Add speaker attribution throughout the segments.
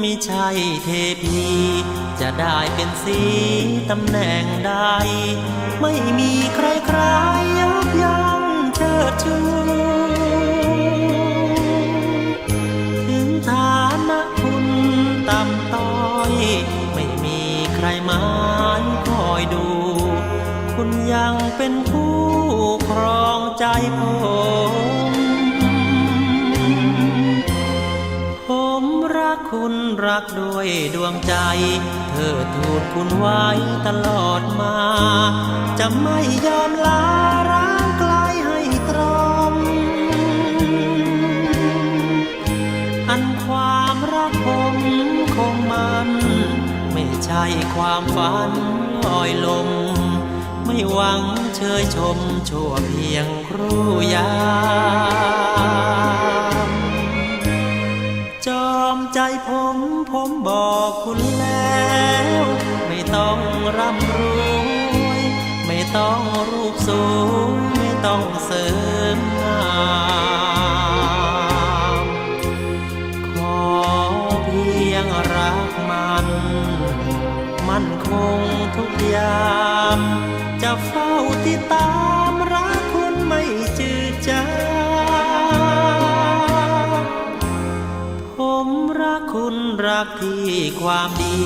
Speaker 1: ไม่ใช่เทพี จะได้เป็นสีตำแหน่งใด ไม่มีใครใครๆยกย่องเชิดชู ถึงฐานะคุณต่ำต้อย ไม่มีใครมายคอยดู คุณยังเป็นผู้ครองใจผม กคุณรักด้วยดวงใจ เธอทูลคุณไว้ตลอดมา จะไม่ยอมลาร้างไกลให้ตรอม อันความรักผมคงมัน ไม่ใช่ความฝันลอยลม ไม่หวังเชยชมชั่วเพียงครู่ยา ต้องร่ำรวยไม่ต้องรูปสูงไม่ต้องเสริมงามขอเพียงรักมัน มั่นคงทุกยาม จะเฝ้าติดตามรักคุณไม่จืดจ คุณรักที่ความดี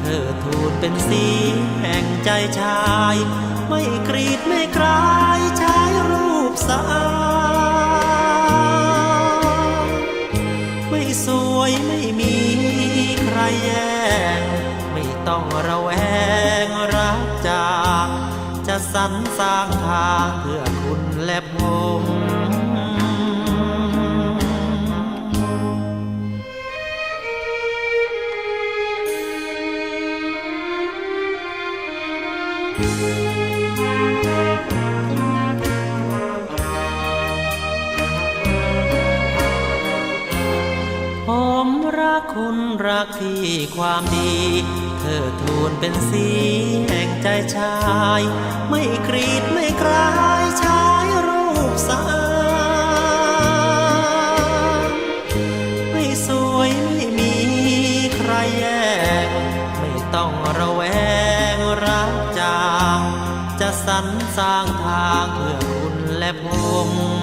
Speaker 1: เธอทูลเป็นสีแห่งใจชาย ไม่กรีดไม่กลายใช้รูปสาดไม่สวยไม่มีใครแย่งไม่ต้องระแวงรักจาก จะสรรสร้างทางเพื่อคุณและผม ผมรักคุณรักที่ความดี เธอทูลเป็นสีแห่งใจชาย ไม่กรีดไม่กลายใช้รูปสาไม่สวยไม่มีใครแย่งไม่ต้องระแวงรัก สรรสร้างทางเพื่อคุณและผม